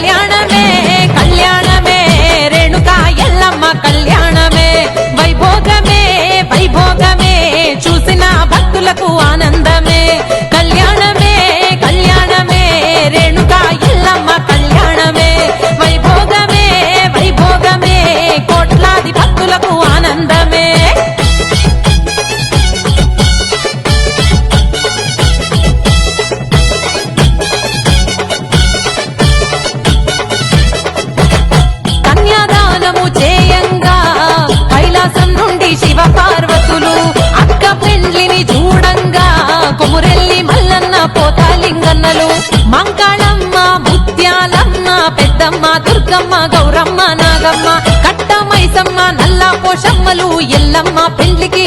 కళ్యాణమే కళ్యాణమే రేణుకా ఎల్లమ్మ కళ్యాణమే. వైభోగమే వైభోగమే చూసిన భక్తులకు ఆనంద పెద్దమ్మ దుర్గమ్మ గౌరమ్మ నాగమ్మ కట్టమైసమ్మ నల్ల పోషమ్మలు ఎల్లమ్మ పెళ్ళికి